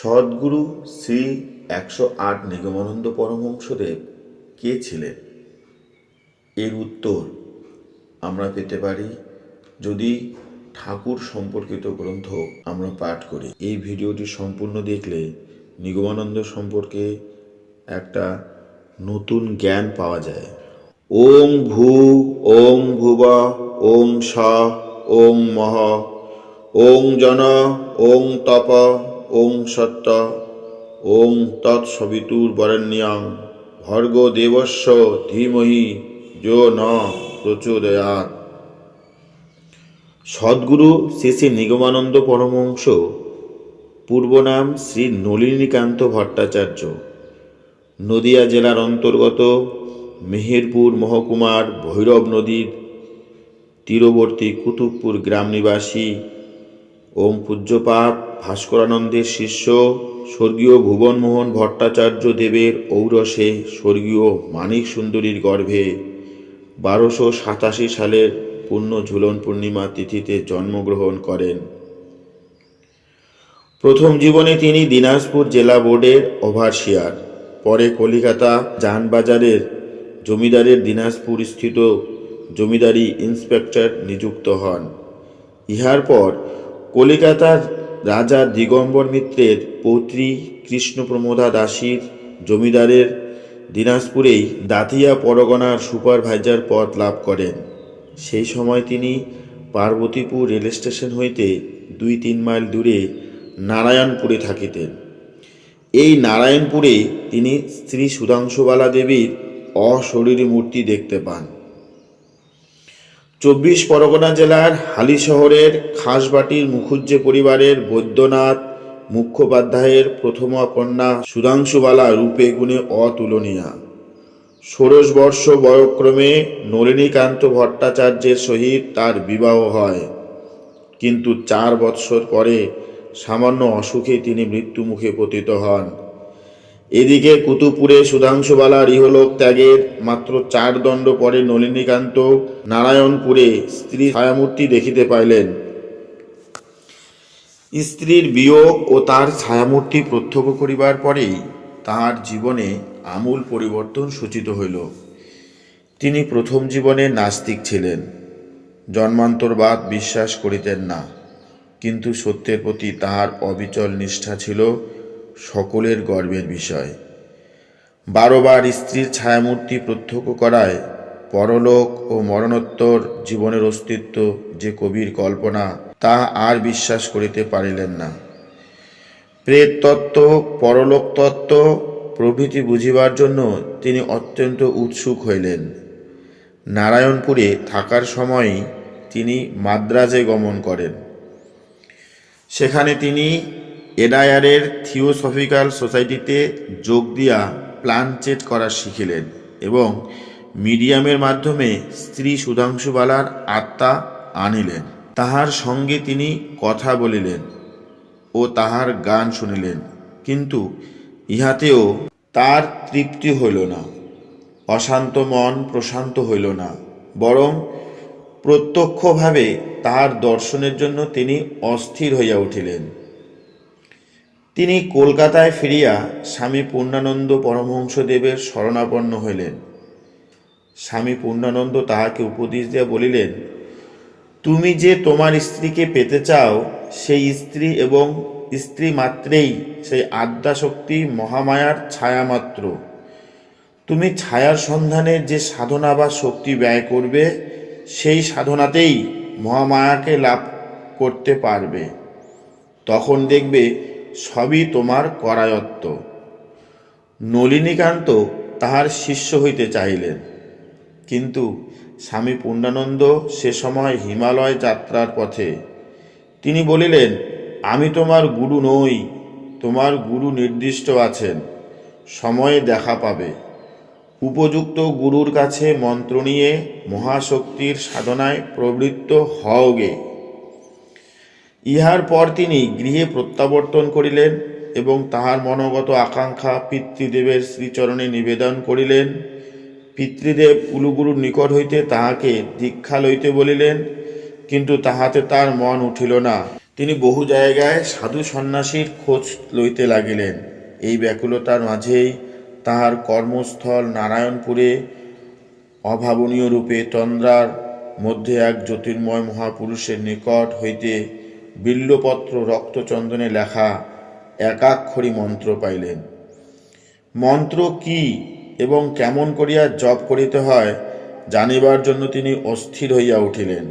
সদ্গুরু শ্রী একশো আট নিগমানন্দ পরমহংসদেব কে ছিলেন? এর উত্তর আমরা পেতে পারি যদি ঠাকুর সম্পর্কিত গ্রন্থ আমরা পাঠ করি। এই ভিডিওটি সম্পূর্ণ দেখলে নিগমানন্দ সম্পর্কে একটা নতুন জ্ঞান পাওয়া যায়। ওং ভূ ওং ভুব, ওম স, ওম মহ ওং জন ওং তপ ওং সত্য, ওং তৎসবিতুর বরেণ্যং, ভর্গ দেবস্য ধীমহি যো ন প্রচোদয়াৎ। সদ্গুরু শ্রী শ্রী নিগমানন্দ পরমহংস, পূর্ব নাম শ্রী নলিনীকান্ত ভট্টাচার্য। নদিয়া জেলার অন্তর্গত মেহেরপুর মহকুমার ভৈরব নদীর তীরবর্তী কুতুবপুর গ্রাম নিবাসী ওম পূজ্যপাত ভাস্করানন্দের শিষ্য, স্বর্গীয় ভুবনমোহন ভট্টাচার্য দেবের ঔরসে স্বর্গীয় মানিক সুন্দরীর গর্ভে বারোশো সাতাশি সালের পূর্ণ ঝুলন পূর্ণিমা তিথিতে জন্মগ্রহণ করেন। প্রথম জীবনে তিনি দিনাজপুর জেলা বোর্ডের ওভারসিয়ার, পরে কলিকাতা জাহানবাজারের জমিদারের দিনাজপুর স্থিত জমিদারি ইন্সপেক্টর নিযুক্ত হন। ইহার পর কলিকাতার রাজা দিগম্বর মিত্রের পৌত্রী কৃষ্ণপ্রমোদা দাসীর জমিদারের দিনাজপুরেই দাতিয়া পরগনার সুপারভাইজার পদ লাভ করেন। সেই সময় তিনি পার্বতীপুর রেল স্টেশন হইতে দুই তিন মাইল দূরে নারায়ণপুরে থাকিতেন। এই নারায়ণপুরে তিনি স্ত্রী সুধাংশুবালা দেবীর অশরীরী মূর্তি দেখতে পান। চব্বিশ পরগনা জেলার হালি শহরের খাসবাটির মুখুজ্জে পরিবারের বৈদ্যনাথ মুখোপাধ্যায়ের প্রথমা কন্যা সুধাংশুবালা রূপে গুণে অতুলনীয়া। ষোড়শ বর্ষ বয়ক্রমে নলিনীকান্ত ভট্টাচার্যের সহিত তার বিবাহ হয়। কিন্তু চার বৎসর পরে সামান্য অসুখে তিনি মৃত্যুমুখে পতিত হন। এদিকে কুতুপুরে সুধাংশুবালার ইহলোক ত্যাগের মাত্র চার দণ্ড পরে নলিনীকান্ত নারায়ণপুরে স্ত্রী ছায়ামূর্তি দেখিতে পাইলেন। স্ত্রীর বিয়োগ ও তার ছায়ামূর্তি প্রত্যক্ষ করিবার পরেই তাহার জীবনে আমূল পরিবর্তন সূচিত হইল। তিনি প্রথম জীবনে নাস্তিক ছিলেন। জন্মান্তরবাদ বিশ্বাস করিতেন না। কিন্তু সত্যের প্রতি তাহার অবিচল নিষ্ঠা ছিল সকলের গর্বের বিষয়। বারোবার স্ত্রীর ছায়ামূর্তি প্রত্যক্ষ করায় পরলোক ও মরণোত্তর জীবনের অস্তিত্ব যে কবির কল্পনা, তা আর বিশ্বাস করিতে পারিলেন না। প্রেত তত্ত্ব পরলোক তত্ত্ব প্রভৃতি বুঝিবার জন্য তিনি অত্যন্ত উৎসুক হইলেন। নারায়ণপুরে থাকার সময়ই তিনি মাদ্রাজে গমন করেন। সেখানে তিনি এডায়ারের থিওসফিক্যাল সোসাইটিতে যোগ দিয়া প্লানচেট করা শিখিলেন এবং মিডিয়ামের মাধ্যমে স্ত্রী সুধাংশুবালার আত্মা আনিলেন। তাহার সঙ্গে তিনি কথা বলিলেন ও তাহার গান শুনিলেন, কিন্তু ইহাতেও তার তৃপ্তি হইল না, অশান্ত মন প্রশান্ত হইল না, বরং প্রত্যক্ষভাবে তাহার দর্শনের জন্য তিনি অস্থির হইয়া উঠিলেন। তিনি কলকাতায় ফিরিয়া স্বামী পূর্ণানন্দ পরমহংসদেবের শরণাপন্ন হইলেন। স্বামী পূর্ণানন্দ তাহাকে উপদেশ দিয়া বলিলেন, তুমি যে তোমার স্ত্রীকে পেতে চাও, সেই স্ত্রী এবং স্ত্রী মাত্রেই সেই আদ্যাশক্তি মহামায়ার ছায়া মাত্র। তুমি ছায়ার সন্ধানে যে সাধনা বা শক্তি ব্যয় করবে, সেই সাধনাতেই মহামায়াকে লাভ করতে পারবে। তখন দেখবে সবই তোমার করায়ত্ত। নলিনীকান্ত তাহার শিষ্য হইতে চাইলেন কিন্তু স্বামী পূর্ণানন্দ সে সময় হিমালয় যাত্রার পথে। তিনি বলিলেন, আমি তোমার গুরু নই, তোমার গুরু নির্দিষ্ট আছেন, সময়ে দেখা পাবে। উপযুক্ত গুরুর কাছে মন্ত্র নিয়ে মহাশক্তির সাধনায় প্রবৃত্ত হওগে ইহার পর তিনি গৃহে প্রত্যাবর্তন করিলেন এবং তাহার মনোগত আকাঙ্ক্ষা পিতৃদেবের শ্রীচরণে নিবেদন করিলেন। পিতৃদেব কুলুগুরুর নিকট হইতে তাহাকে দীক্ষা লইতে বলিলেন, কিন্তু তাহাতে তার মন উঠিল না। তিনি বহু জায়গায় সাধু সন্ন্যাসীর খোঁজ লইতে লাগিলেন। এই ব্যাকুলতার মাঝেই তাহার কর্মস্থল নারায়ণপুরে অভাবনীয় রূপে তন্দ্রার মধ্যে এক জ্যোতির্ময় মহাপুরুষের নিকট হইতে বিল্লপত্র রক্তচন্দনে লেখা একাক্ষরী মন্ত্র পাইলেন। মন্ত্র কি এবং কেমন করিয়া জপ করিতে হয় জানিবার জন্য তিনি অস্থির হইয়া উঠিলেন।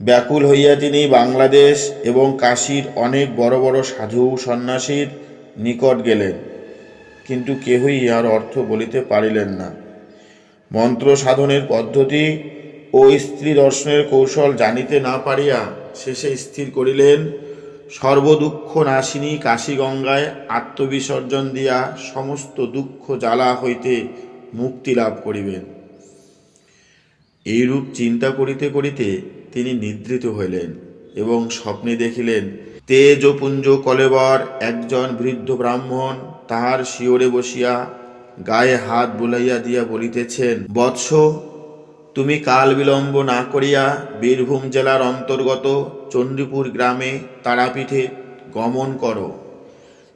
ব্যাকুল হইয়া তিনি বাংলাদেশ এবং কাশীর অনেক বড় বড় সাধু সন্ন্যাসীর নিকট গেলেন, কিন্তু কেহই ইহার অর্থ বলিতে পারিলেন না। মন্ত্র সাধনের পদ্ধতি ও স্ত্রী দর্শনের কৌশল জানিতে না পারিয়া শেষে স্থির করিলেন, সর্বদুঃখ নাশিনী কাশী গঙ্গায় আত্মবিসর্জন দিয়া সমস্ত দুঃখ জ্বালা হইতে মুক্তি লাভ করিবেন। এইরূপ চিন্তা করিতে করিতে তিনি নিদ্রিত হইলেন এবং স্বপ্নে দেখিলেন, তেজপুঞ্জ কলেবর একজন বৃদ্ধ ব্রাহ্মণ তাহার শিওরে বসিয়া গায়ে হাত বুলাইয়া দিয়া বলিতেছেন, বৎস তুমি কাল বিলম্ব না করিয়া বীরভূম জেলার অন্তর্গত চণ্ডীপুর গ্রামে তারাপীঠে গমন করো।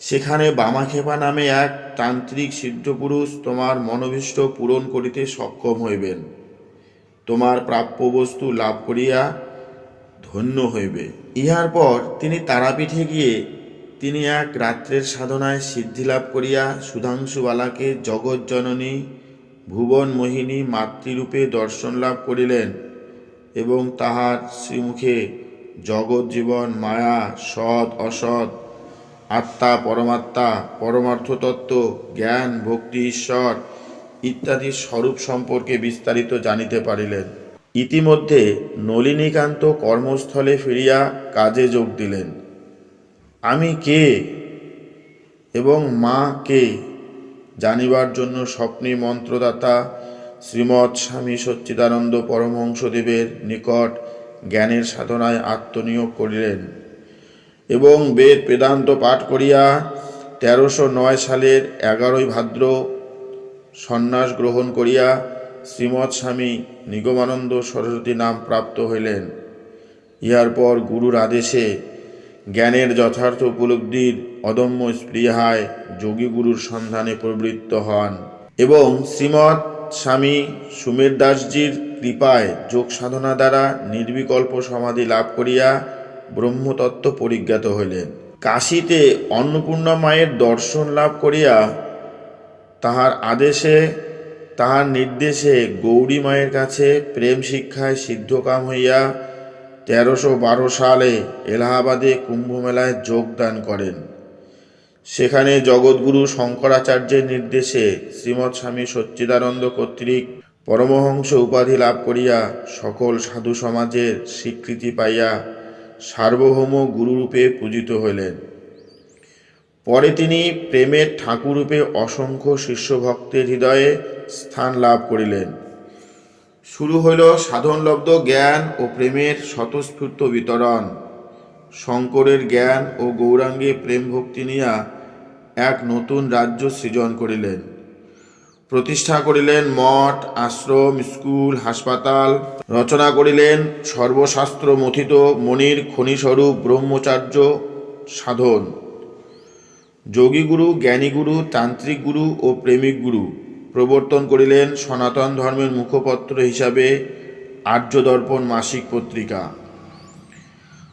সেখানে বামাখেপা নামে এক তান্ত্রিক সিদ্ধপুরুষ তোমার মনোভীষ্ট পূরণ করিতে সক্ষম হইবেন। তোমার প্রাপ্য বস্তু লাভ করিয়া ধন্য হইবে। ইহার পর তিনি তারাপীঠে গিয়ে তিনি এক রাত্রের সাধনায় সিদ্ধি লাভ করিয়া সুধাংশুবালাকে জগৎজননী ভুবন মোহিনী মাতৃরূপে দর্শন লাভ করিলেন এবং তাহার শ্রীমুখে জগৎ জীবন, মায়া, সৎ, অসৎ, আত্মা, পরমাত্মা পরমার্থ তত্ত্ব জ্ঞান, ভক্তি, ঈশ্বর ইত্যাদি স্বরূপ সম্পর্কে বিস্তারিত জানিতে পারিলেন। ইতিমধ্যে নলিনীকান্ত কর্মস্থলে ফিরিয়া কাজে যোগ দিলেন। আমি কে এবং মা কে? জানিবার জন্য স্বপ্নী মন্ত্রদাতা শ্রীমৎ স্বামী সচ্চিদানন্দ পরমহংসদেবের নিকট জ্ঞানের সাধনায় আত্মনিয়োগ করিলেন এবং বেদ বেদান্ত পাঠ করিয়া তেরোশো নয় সালের এগারোই ভাদ্র সন্ন্যাস গ্রহণ করিয়া শ্রীমৎ স্বামী নিগমানন্দ সরস্বতী নাম প্রাপ্ত হইলেন। ইহার পর গুরুর আদেশে জ্ঞানের যথার্থ উপলব্ধির অদম্য স্পৃহায় যোগী গুরুর সন্ধানে প্রবৃত্ত হন এবং শ্রীমৎ স্বামী সুমের দাসজির কৃপায় যোগ সাধনা দ্বারা নির্বিকল্প সমাধি লাভ করিয়া ব্রহ্মতত্ত্ব পরিজ্ঞাত হইলেন। কাশীতে অন্নপূর্ণা মায়ের দর্শন লাভ করিয়া তাহার আদেশে, তাহার নির্দেশে গৌরী মায়ের কাছে প্রেম শিক্ষায় সিদ্ধকাম হইয়া তেরোশো বারো সালে এলাহাবাদে কুম্ভমেলায় যোগদান করেন। সেখানে জগৎগুরু শঙ্করাচার্যের নির্দেশে শ্রীমৎ স্বামী সচ্চিদানন্দ কর্তৃক পরমহংস উপাধি লাভ করিয়া সকল সাধু সমাজের স্বীকৃতি পাইয়া সার্বভৌম গুরুরূপে পূজিত হইলেন। পরে তিনি প্রেমের ঠাকুররূপে অসংখ্য শিষ্যভক্তের হৃদয়ে স্থান লাভ করিলেন। শুরু হইল সাধনলব্ধ জ্ঞান ও প্রেমের স্বতঃস্ফূর্ত বিতরণ। শঙ্করের জ্ঞান ও গৌরাঙ্গে প্রেম ভক্তি নিয়া এক নতুন রাজ্য সৃজন করিলেন। প্রতিষ্ঠা করিলেন মঠ, আশ্রম, স্কুল, হাসপাতাল। রচনা করিলেন সর্বশাস্ত্র মথিত মনির খনিস্বরূপ ব্রহ্মচার্য সাধন। যোগীগুরু, জ্ঞানীগুরু তান্ত্রিক গুরু ও প্রেমিক গুরু প্রবর্তন করিলেন সনাতন ধর্মের মুখপত্র হিসাবে আর্যদর্পণ মাসিক পত্রিকা।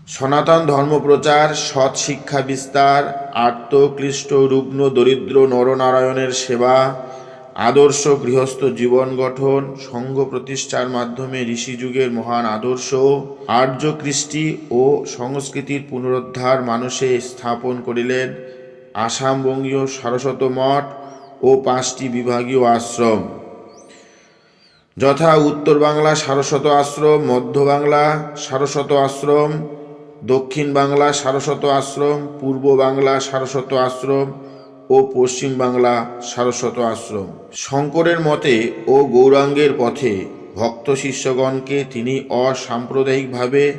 সনাতন ধর্মপ্রচার, সৎ শিক্ষা বিস্তার আর্ত ক্লিষ্ট রুগ্ন, দরিদ্র, নরনারায়ণের সেবা, আদর্শ গৃহস্থ জীবন গঠন সংঘ প্রতিষ্ঠার মাধ্যমে ঋষিযুগের মহান আদর্শ, আর্য কৃষ্টি ও সংস্কৃতির পুনরুদ্ধার মানুষে স্থাপন করিলেন আসামবঙ্গীয় সারস্বত মঠ ও পাঁচটি বিভাগীয় আশ্রম। যথা উত্তর বাংলা সারস্বত আশ্রম, মধ্য বাংলা সারস্বত আশ্রম, দক্ষিণ বাংলা সারস্বত আশ্রম, পূর্ব বাংলা সারস্বত আশ্রম ও পশ্চিম বাংলা সারস্বত আশ্রম। শঙ্করের মতে ও গৌরাঙ্গের পথে ভক্ত শিষ্যগণকে তিনি অসাম্প্রদায়িকভাবে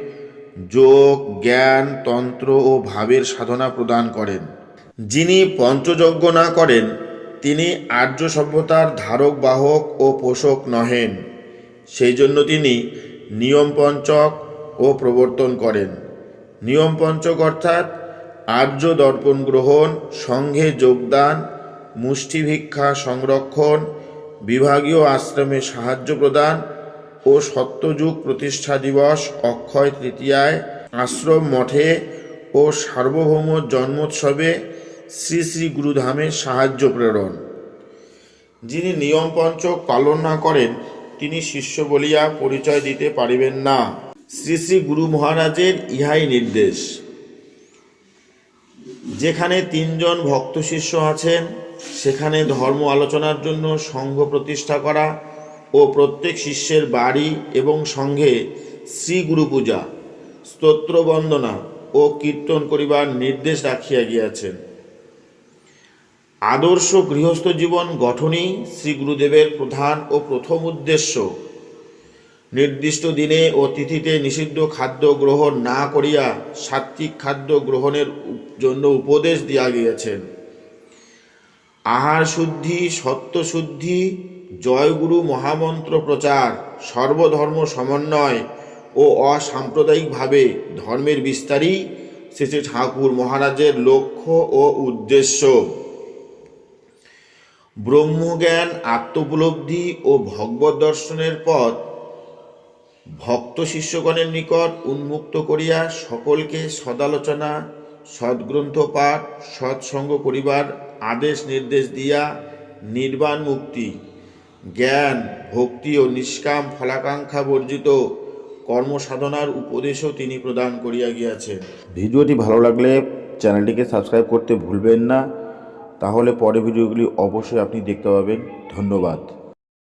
যোগ, জ্ঞান, তন্ত্র ও ভাবের সাধনা প্রদান করেন। যিনি পঞ্চযজ্ঞ না করেন তিনি আর্য সভ্যতার ধারক, বাহক ও পোষক নহেন। সেই জন্য তিনি নিয়ম পঞ্চক ও প্রবর্তন করেন। নিয়ম পঞ্চক অর্থাৎ আর্য দর্পণ গ্রহণ সংঘে যোগদান মুষ্টিভিক্ষা সংরক্ষণ, বিভাগীয় আশ্রমে সাহায্য প্রদান ও সত্যযুগ প্রতিষ্ঠা দিবস অক্ষয় তৃতীয়ায়, আশ্রম মঠে ও সার্বভৌম জন্মোৎসবে শ্রী শ্রী গুরুধামের সাহায্য প্রেরণ। যিনি নিয়ম পঞ্চক পালন না করেন, তিনি শিষ্য বলিয়া পরিচয় দিতে পারিবেন না। শ্রী শ্রী গুরু মহারাজের ইহাই নির্দেশ। যেখানে তিনজন ভক্ত শিষ্য আছেন, সেখানে ধর্ম আলোচনার জন্য সংঘ প্রতিষ্ঠা করা ও প্রত্যেক শিষ্যের বাড়ি এবং সঙ্গে শ্রী গুরু পূজা, স্তোত্র বন্দনা ও কীর্তন করিবার নির্দেশ রাখিয়া গিয়াছেন। আদর্শ গৃহস্থ জীবন গঠনই শ্রী গুরুদেবের প্রধান ও প্রথম উদ্দেশ্য। নির্দিষ্ট দিনে ও তিথিতে নিষিদ্ধ খাদ্য গ্রহণ না করিয়া সাত্ত্বিক খাদ্য গ্রহণের জন্য উপদেশ দিয়া গিয়েছেন। আহার শুদ্ধি সত্য শুদ্ধি জয়গুরু মহামন্ত্র প্রচার, সর্বধর্ম সমন্বয় ও অসাম্প্রদায়িকভাবে ধর্মের বিস্তারই শ্রী শ্রী ঠাকুর মহারাজের লক্ষ্য ও উদ্দেশ্য। ব্রহ্মজ্ঞান, আত্মোপলব্ধি ও ভগবত দর্শনের পথ ভক্ত শিষ্যগণের নিকট উন্মুক্ত করিয়া সকলকে সদালোচনা, সদ্গ্রন্থ পাঠ, সৎসঙ্গ করিবার আদেশ নির্দেশ দিয়া নির্বাণ মুক্তি, জ্ঞান, ভক্তি ও নিষ্কাম ফলাকাঙ্ক্ষা বর্জিত কর্মসাধনার উপদেশও তিনি প্রদান করিয়া গিয়াছেন। ভিডিওটি ভালো লাগলে চ্যানেলটিকে সাবস্ক্রাইব করতে ভুলবেন না। তাহলে পরে ভিডিওগুলি অবশ্যই আপনি দেখতে পাবেন। ধন্যবাদ।